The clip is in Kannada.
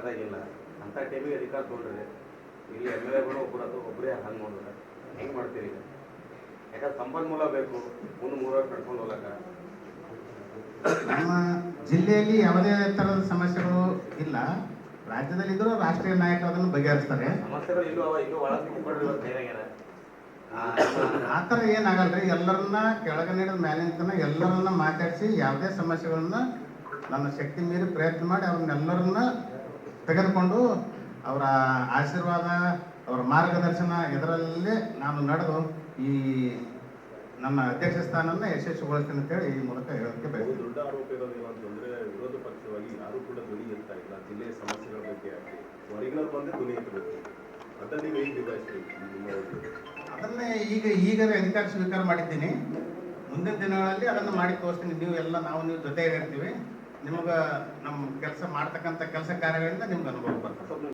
ಗೊತ್ತಾಗಿಲ್ಲ. ಅಂತ ಟೈಮಿಗೆ ಅಧಿಕಾರ ತೊಗೊಂಡ್ರೆ ಇಲ್ಲಿ ಎಂ ಎಲ್ ಎಗಳು ಒಬ್ಬರು ಅದು ಒಬ್ಬರೇ ಹಂಗೆ ನೋಡಿದ್ರೆ ಹೆಂಗೆ ಮಾಡ್ತೀರಿ ಈಗ? ಯಾಕಂದ್ರೆ ಸಂಪನ್ಮೂಲ ಬೇಕು ಮುಂದೆ ಮೂರು ವರ್ಷ ನಡ್ಕೊಂಡು ಹೋಗಕ್ಕ ನಮ್ಮ ಜಿಲ್ಲೆಯಲ್ಲಿ ಯಾವುದೇ ಥರದ ಸಮಸ್ಯೆಗಳು ಇಲ್ಲ. ರಾಜ್ಯದಲ್ಲಿ ಇದ್ರೂ ರಾಷ್ಟ್ರೀಯ ನಾಯಕರು ಅದನ್ನು ಬಗೆಹರಿಸ್ತಾರೆ. ಸಮಸ್ಯೆಗಳು ಇಲ್ಲೂ ಅವ ಇಲ್ಲೂ ಒಳಗೆ ಆ ಥರ ಏನಾಗಲ್ರಿ? ಎಲ್ಲರನ್ನ ಕೆಳಗೆ ನೀಡಿದ ಮೇಲಿನ ಎಲ್ಲರನ್ನ ಮಾತಾಡಿಸಿ ಯಾವುದೇ ಸಮಸ್ಯೆಗಳನ್ನ ನನ್ನ ಶಕ್ತಿ ಮೀರಿ ಪ್ರಯತ್ನ ಮಾಡಿ ಅವ್ರನ್ನೆಲ್ಲರನ್ನ ತೆಗೆದುಕೊಂಡು ಅವರ ಆಶೀರ್ವಾದ ಅವರ ಮಾರ್ಗದರ್ಶನ ಇದರಲ್ಲೇ ನಾನು ನಡೆದು ಈ ನಮ್ಮ ಅಧ್ಯಕ್ಷ ಸ್ಥಾನವನ್ನು ಯಶಸ್ವಿಗೊಳಿಸ್ತೀನಿ ಅಂತೇಳಿ ಈ ಮೂಲಕ ಹೇಳೋಕ್ಕೆ ಬಯಸ್ತೀನಿ. ದೊಡ್ಡ ಆರೋಪ ಇರೋದು ಅಂತಂದ್ರೆ ವಿರೋಧ ಪಕ್ಷವಾಗಿ ಯಾರು ಕೂಡ ಧ್ವನಿ ಎತ್ತಾ ಇಲ್ಲ. ಜಿಲ್ಲೆಯ ಸಮಸ್ಯೆಗಳ ಬಗ್ಗೆ ಆಗಲಿ ಹೊರಗಿನವ್ರು ಬಂದ್ರೆ ಧ್ವನಿ ಎತ್ತಬೇಕು. ಅದನ್ನ ನೀವು ನಿಭಾಯಿಸ್ತೀವಿ ಅದನ್ನೇ ಈಗ ಈಗಲೇ ಅಧಿಕಾರ ಸ್ವೀಕಾರ ಮಾಡಿದ್ದೀನಿ. ಮುಂದಿನ ದಿನಗಳಲ್ಲಿ ಅದನ್ನು ಮಾಡಿ ತೋರಿಸ್ತೀನಿ. ನೀವು ಎಲ್ಲ ನಾವು ನೀವು ಜೊತೆಗೆ ಇರ್ತೀವಿ ನಿಮಗೆ ನಮ್ಮ ಕೆಲಸ ಮಾಡ್ತಕ್ಕಂಥ ಕೆಲಸ ಕಾರ್ಯಗಳಿಂದ ನಿಮ್ಗೆ ಅನುಭವ ಬರ್ತದೆ.